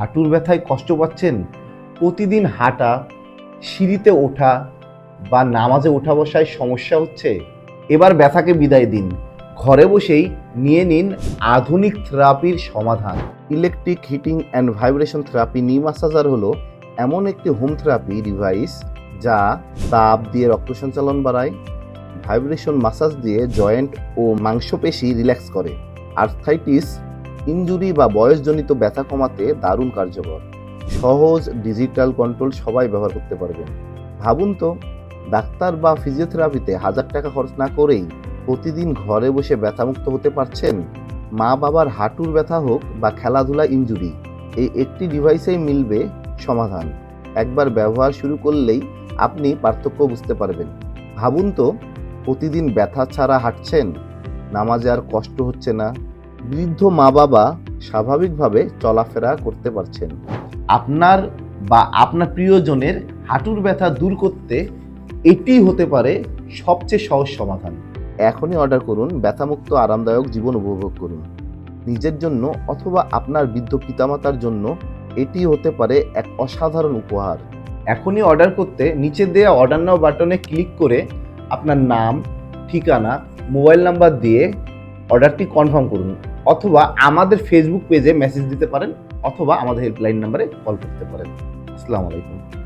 হাঁটুর ব্যথায় কষ্ট পাচ্ছেন? প্রতিদিন হাঁটা, সিঁড়িতে ওঠা বা নামাজে ওঠা বসায় সমস্যা হচ্ছে? এবার ব্যথাকে বিদায় দিন। ঘরে বসেই নিয়ে নিন আধুনিক থেরাপির সমাধান। Electric heating and vibration therapy knee massager হলো এমন একটি হোম থেরাপি ডিভাইস যা তাপ দিয়ে রক্ত সঞ্চালন বাড়ায়, ভাইব্রেশন মাসাজ দিয়ে জয়েন্ট ও মাংসপেশি রিল্যাক্স করে। আর্থাইটিস ইনজুরি বা বয়সজনিত ব্যথা কমাতে দারুণ কার্যকর। সহজ, ডিজিটাল কন্ট্রোল সবাই ব্যবহার করতে পারবেন। ভাবুন তো, ডাক্তার বা ফিজিওথেরাপিতে হাজার টাকা খরচ না করেই প্রতিদিন ঘরে বসে ব্যথামুক্ত হতে পারছেন? মা বাবার হাঁটুর ব্যথা হোক বা খেলাধুলা ইনজুরি, এই একটি ডিভাইসেই মিলবে সমাধান। একবার ব্যবহার শুরু করলেই আপনি পার্থক্য বুঝতে পারবেন। ভাবুন তো, প্রতিদিন ব্যথা ছাড়া হাঁটছেন? নামাজে আর কষ্ট হচ্ছে না। বৃদ্ধ মা বাবা স্বাভাবিকভাবে চলাফেরা করতে পারছেন। আপনার বা আপনার প্রিয়জনের হাঁটুর ব্যথা দূর করতে এটি হতে পারে সবচেয়ে সহজ সমাধান। এখনই অর্ডার করুন ব্যথামুক্ত আরামদায়ক জীবন উপভোগ করুন। নিজের জন্য অথবা আপনার বৃদ্ধ পিতামাতার জন্য এটি হতে পারে এক অসাধারণ উপহার। এখনই অর্ডার করতে নিচে দেওয়া অর্ডার নাও বাটনে ক্লিক করে আপনার নাম, ঠিকানা, মোবাইল নাম্বার দিয়ে অর্ডারটি কনফার্ম করুন। অথবা আমাদের ফেসবুক পেজে মেসেজ দিতে পারেন, অথবা আমাদের হেল্পলাইন নাম্বারে কল করতে পারেন। আসসালামু আলাইকুম।